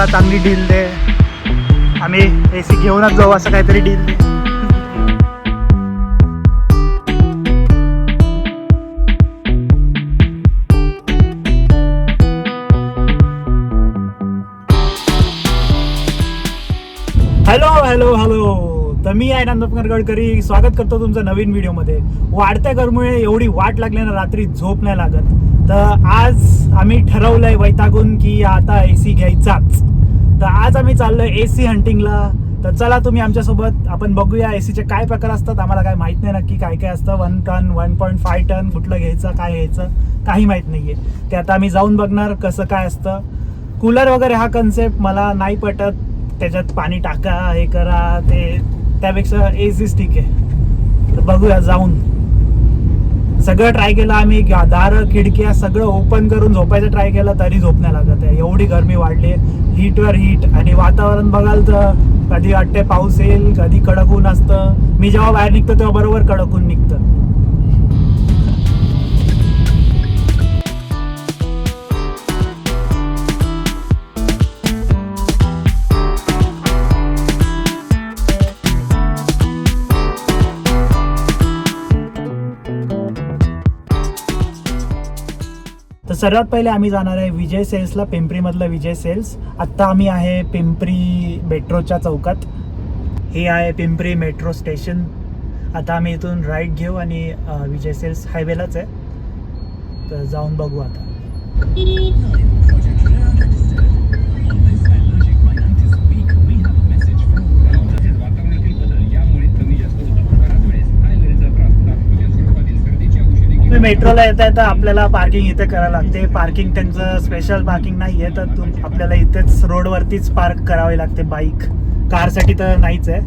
आम्हाला चांगली डील दे. आम्ही ए सी घेऊनच जाऊ असं काहीतरी डील दे. हॅलो हॅलो हॅलो तर मी आहे नंदपकर गडकरी स्वागत करतो तुमचं नवीन व्हिडिओमध्ये वाढत्या गरमुळे एवढी वाट लागली ना रात्री झोप नाही लागत. तर आज आम्ही ठरवलंय वैतागून की आता ए सी घ्यायचाच. तर आज आम्ही चाललो ए सी हंटिंगला तर चला तुम्ही आमच्यासोबत आपण बघूया ए सीचे काय प्रकार असतात. आम्हाला काय माहीत नाही नक्की काय काय असतं. One ton one point five ton कुठलं घ्यायचं काय घ्यायचं काही माहीत नाहीये. ते आता आम्ही जाऊन बघणार कसं काय असतं. कूलर वगैरे हा कन्सेप्ट मला नाही पटत. त्याच्यात पाणी टाका हे करा ते त्यापेक्षा ए ठीक आहे. तर बघूया जाऊन. सगळं ट्राय केलं आम्ही दार खिडक्या सगळं ओपन करून झोपायचं ट्राय केलं तरी झोप नाही लागत आहे. एवढी गरमी वाढली. हीटवर हीट आणि वातावरण बघाल तर कधी वाटते पाऊस येईल कधी कडक ऊन असतं. मी जेव्हा बाहेर निघतो तेव्हा बरोबर कडक ऊन निघतं. सर्वात पहिले आम्ही जाणार आहे विजय सेल्सला पिंपरीमधलं विजय सेल्स. आत्ता आम्ही आहे पिंपरी मेट्रोच्या चौकात. हे आहे पिंपरी मेट्रो स्टेशन. आता आम्ही इथून राईट घेऊ आणि विजय सेल्स हायवेलाच आहे. तर जाऊन बघू आता. मेट्रोला येता येता आपल्याला पार्किंग इथे करायला लागते. पार्किंग त्यांचं स्पेशल पार्किंग नाही आहे तर आपल्याला इथेच रोडवरतीच पार्क करावी लागते बाईक कारसाठी तर नाहीच आहे.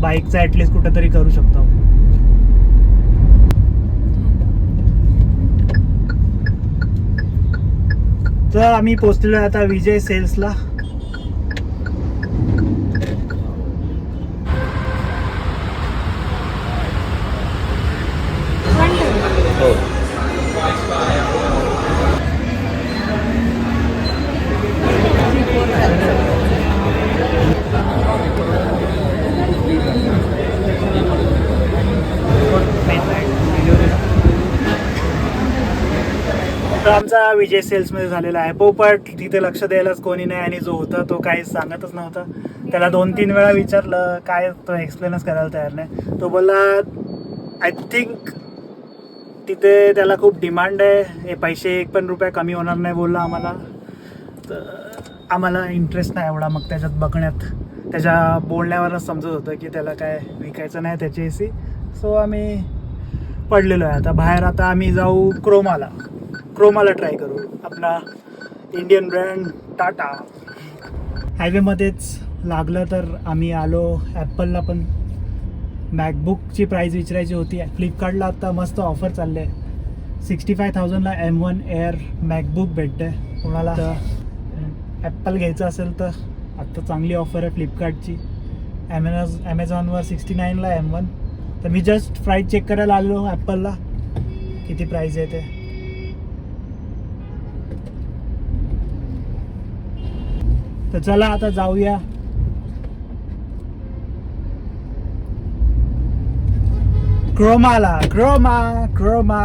बाईकचं ॲटलिस्ट कुठंतरी करू शकतो तर आम्ही पोचलेलो आहे आता विजय सेल्सला विजय सेल्समध्ये झालेला आहे. पोपट तिथे लक्ष द्यायलाच कोणी नाही आणि जो होता तो काही सांगतच नव्हता. त्याला दोन तीन वेळा विचारलं काय तो एक्सप्लेनच करायला तयार नाही. तो बोलला आय थिंक तिथे त्याला खूप डिमांड आहे. हे पैसे एक पण रुपया कमी होणार नाही बोलला आम्हाला. तर आम्हाला इंटरेस्ट नाही एवढा मग त्याच्यात बघण्यात. त्याच्या बोलण्यावरच समजत होतं की त्याला काय विकायचं नाही त्याची ए सी सो आम्ही पडलेलो आहे. आता बाहेर आता आम्ही जाऊ क्रोमाला. क्रोमाला ट्राय करू. आपला इंडियन ब्रँड टाटा हायवेमध्येच लागलं तर आम्ही आलो. ॲपलला पण. मॅकबुकची प्राईस विचारायची होती. फ्लिपकार्टला आता मस्त ऑफर चालले. आहे सिक्स्टी फाय थाउजंडला एम वन एअर मॅकबुक भेटते. कोणाला ॲपल घ्यायचं असेल तर आत्ता चांगली ऑफर आहे फ्लिपकार्टची ॲमेझॉन ॲमेझॉनवर सिक्स्टी नाईनला एम वन तर मी जस्ट प्राईस चेक करायला आलो ॲपलला किती प्राईस आहे ते. तर चला आता जाऊया. क्रोमाला Croma Croma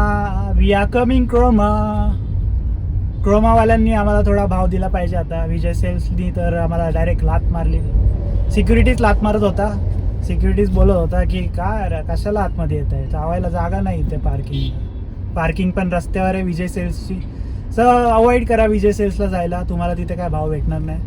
we are coming Croma. क्रोमावाल्यांनी आम्हाला थोडा भाव दिला पाहिजे आता. विजय सेल्सनी तर आम्हाला डायरेक्ट लात मारली. सिक्युरिटीच लात मारत होता. सिक्युरिटीज बोलत होता की काय रे, कशाला आतमध्ये येत आहे जावायला जागा नाही इथे पार्किंग पार्किंग पण रस्त्यावर आहे विजय सेल्सची. सर अवॉइड करा विजय सेल्सला जायला. तुम्हाला तिथे काय भाव भेटणार नाही.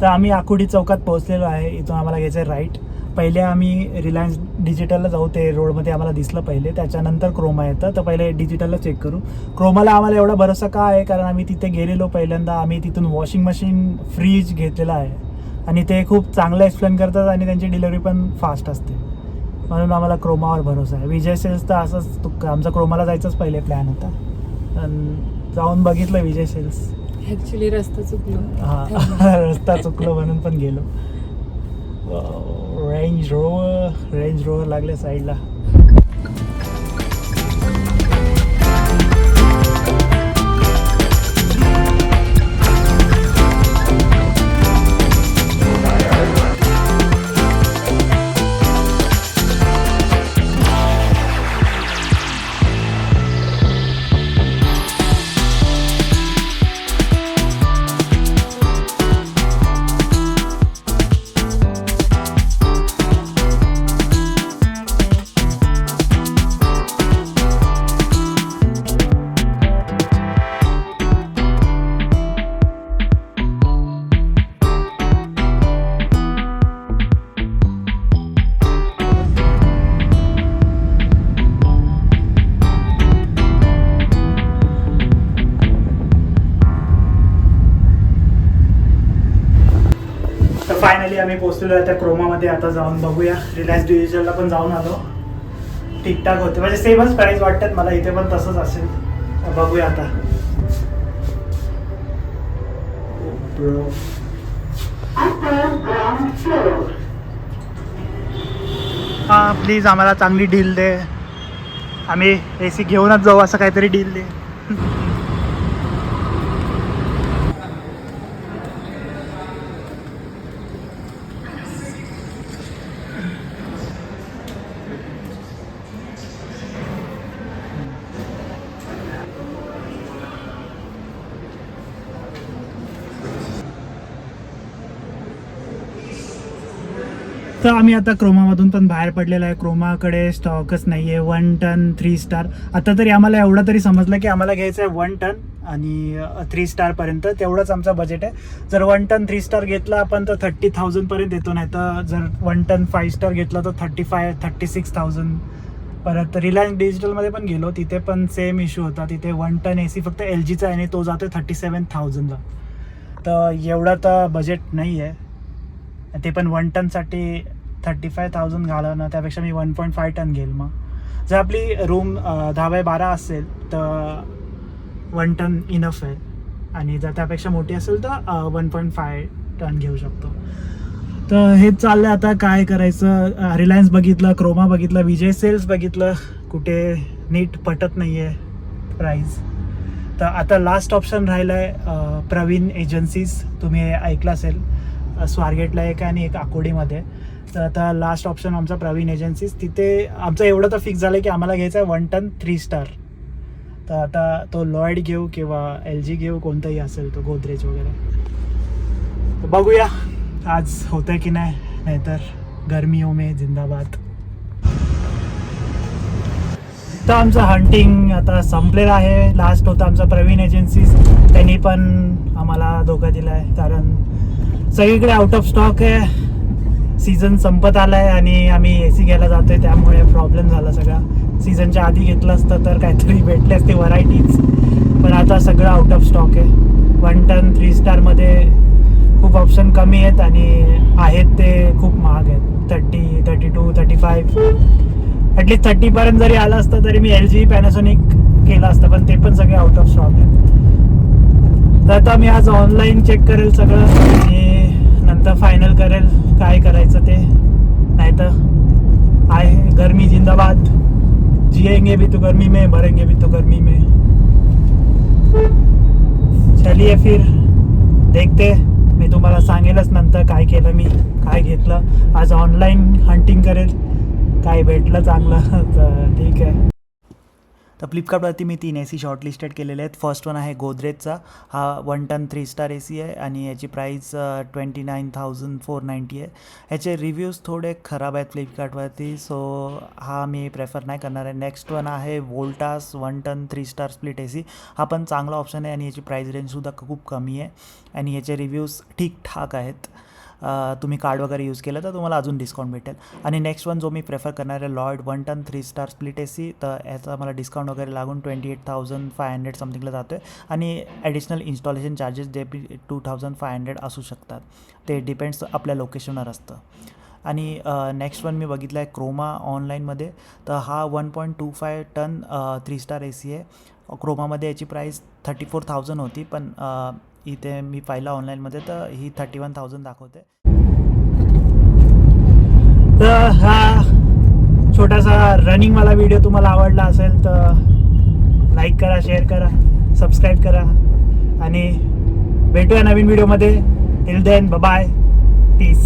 तर आम्ही आकुडी चौकात पोहोचलेलो आहे. इथून आम्हाला घ्यायचं आहे राईट पहिले आम्ही रिलायन्स डिजिटलला जाऊ ते रोडमध्ये आम्हाला दिसलं पहिले. त्याच्यानंतर क्रोमा येतं. तर पहिले डिजिटलला चेक करू. क्रोमाला आम्हाला एवढा भरोसा का आहे? कारण आम्ही तिथे गेलेलो पहिल्यांदा. आम्ही तिथून वॉशिंग मशीन फ्रीज घेतलेला आहे. आणि ते खूप चांगलं एक्सप्लेन करतात आणि त्यांची डिलेवरी पण फास्ट असते. म्हणून आम्हाला क्रोमावर भरोसा आहे. विजय सेल्स तर असंच तु- आमचा क्रोमाला जायचंच पहिले प्लॅन होता. पण जाऊन बघितलं विजय सेल्स ऍक्च्युली रस्ता चुकलो. हा रस्ता चुकलो म्हणून पण गेलो. रेंज रोवर रेंज रोवर लागले साईडला फायनली आम्ही पोहोचलेलो आहे त्या क्रोमामध्ये. आता जाऊन बघूया. रिलायन्स डिजिटलला पण जाऊन आलो. ठीकठाक होते. म्हणजे सेमच प्राईस वाटतात. मला इथे पण तसंच असेल. बघूया आता. हा प्लीज आम्हाला चांगली डील दे. आम्ही ए सी घेऊनच जाऊ असं काहीतरी डील दे. तर आम्ही आता क्रोमामधून पण बाहेर पडलेलो आहे. क्रोमाकडे स्टॉकच नाही आहे वन टन थ्री स्टार आता तरी आम्हाला एवढं तरी समजलं की आम्हाला घ्यायचं आहे वन टन आणि थ्री स्टारपर्यंत तेवढंच आमचं बजेट आहे. जर वन टन थ्री स्टार घेतला आपण तर थर्टी थाउजंडपर्यंत येतो. नाही तर जर वन टन फाईव्ह स्टार घेतला तर thirty five thirty six thousand परत रिलायन्स डिजिटलमध्ये पण गेलो. तिथे पण सेम इश्यू होता. तिथे वन टन ए सी फक्त एल जीचा आहे आणि तो जातो थर्टी सेवन थाउजंडला तर एवढं तर बजेट नाही आहे ते पण वन टनसाठी थर्टी फाय थाउजंड घालवणं त्यापेक्षा मी वन पॉईंट फाय टन घेईल मग. जर आपली रूम दहा बाय बारा असेल तर वन टन इनफ आहे. आणि जर त्यापेक्षा मोठी असेल तर वन पॉईंट फाय टन घेऊ शकतो. तर हेच चाललं आता काय करायचं? रिलायन्स बघितलं क्रोमा बघितलं विजय सेल्स बघितलं. कुठे नीट पटत नाही आहे प्राईज तर आता लास्ट ऑप्शन राहिलं आहे प्रवीण एजन्सीज तुम्ही ऐकलं असेल. स्वारगेटला एक आणि एक आकोडीमध्ये तर आता लास्ट ऑप्शन आमचा प्रवीण एजन्सीज तिथे आमचं एवढं तर फिक्स झालं की आम्हाला घ्यायचं आहे वन टन थ्री स्टार तर आता तो लॉयड घेऊ किंवा एल जी घेऊ कोणताही असेल तो गोदरेज वगैरे. तर बघूया आज होतंय की नाही. नाहीतर गर्मियों में जिंदाबाद. तर आमचं हंटिंग आता संपलेलं आहे. लास्ट होतं आमचं प्रवीण एजन्सीज त्यांनी पण आम्हाला धोका दिला आहे कारण सगळीकडे आउट ऑफ स्टॉक आहे. सीझन संपत आला आहे आणि आम्ही ए सी घ्यायला जातो आहे त्यामुळे प्रॉब्लेम झाला सगळा. सीझनच्या आधी घेतलं असतं तर काहीतरी भेटले असते व्हरायटीज पण आता सगळं आउट ऑफ स्टॉक आहे. वन टन थ्री स्टारमध्ये खूप ऑप्शन कमी आहेत आणि आहेत ते खूप महाग आहेत. Thirty thirty two thirty five at least थर्टीपर्यंत जरी आलं असतं तरी मी एल जी पॅनासोनिक केलं असतं पण ते पण सगळे आउट ऑफ स्टॉक आहेत. तर आता मी आज ऑनलाईन चेक करेल सगळं. आणि नंतर फायनल करेल. काय करायचं ते? नाही तर आहे गर्मी जिंदाबाद. जिएंगे भी तो गर्मी में मरेंगे भी तो गर्मी में. चलिए फिर. देखते. मी तुम्हाला सांगेलच नंतर काय केलं मी काय घेतलं. आज ऑनलाईन हंटिंग करेल. काय भेटलं चांगलं. तर ठीक आहे. तर फ्लिपकार्टवरती मी तीन ए सी शॉर्टलिस्टेड केलेले आहेत. फर्स्ट वन आहे गोदरेजचा हा one ton three star A C आहे आणि याची price twenty nine thousand four ninety आहे. ह्याचे रिव्ह्यूज थोडे खराब आहेत फ्लिपकार्टवरती सो हा मी प्रेफर नाही करणार आहे. नेक्स्ट वन आहे Voltas one ton three star split A C हा पण चांगला ऑप्शन आहे आणि याची प्राईस रेंजसुद्धा खूप कमी आहे. आणि याचे रिव्ह्यूज ठीकठाक आहेत. तुम्ही कार्ड वगैरे यूज केलं तर तुम्हाला अजून डिस्काउंट भेटेल. आणि नेक्स्ट वन जो मी प्रेफर करणार आहे Lloyd one ton three star split A C तर याचा मला डिस्काउंट वगैरे लागून twenty eight thousand five hundred समथिंगला जातो आहे आणि ॲडिशनल इन्स्टॉलेशन चार्जेस जे बी टू थाउजंड फाय हंड्रेड असू शकतात. ते डिपेंड्स आपल्या लोकेशनवर असतं. आणि नेक्स्ट वन मी बघितलं आहे क्रोमा ऑनलाईनमध्ये तर हा one point two five ton three star A C आहे. क्रोमामध्ये याची प्राईस थर्टी फोर थाउजंड होती पण इथे मी पाहिलं ऑनलाईनमध्ये तर ही थर्टी वन थाउजंड दाखवते. तर हा छोटासा रनिंगवाला व्हिडिओ तुम्हाला आवडला असेल तर लाईक करा शेअर करा सबस्क्राईब करा. आणि भेटूया नवीन व्हिडिओमध्ये टिल देन बाय पीस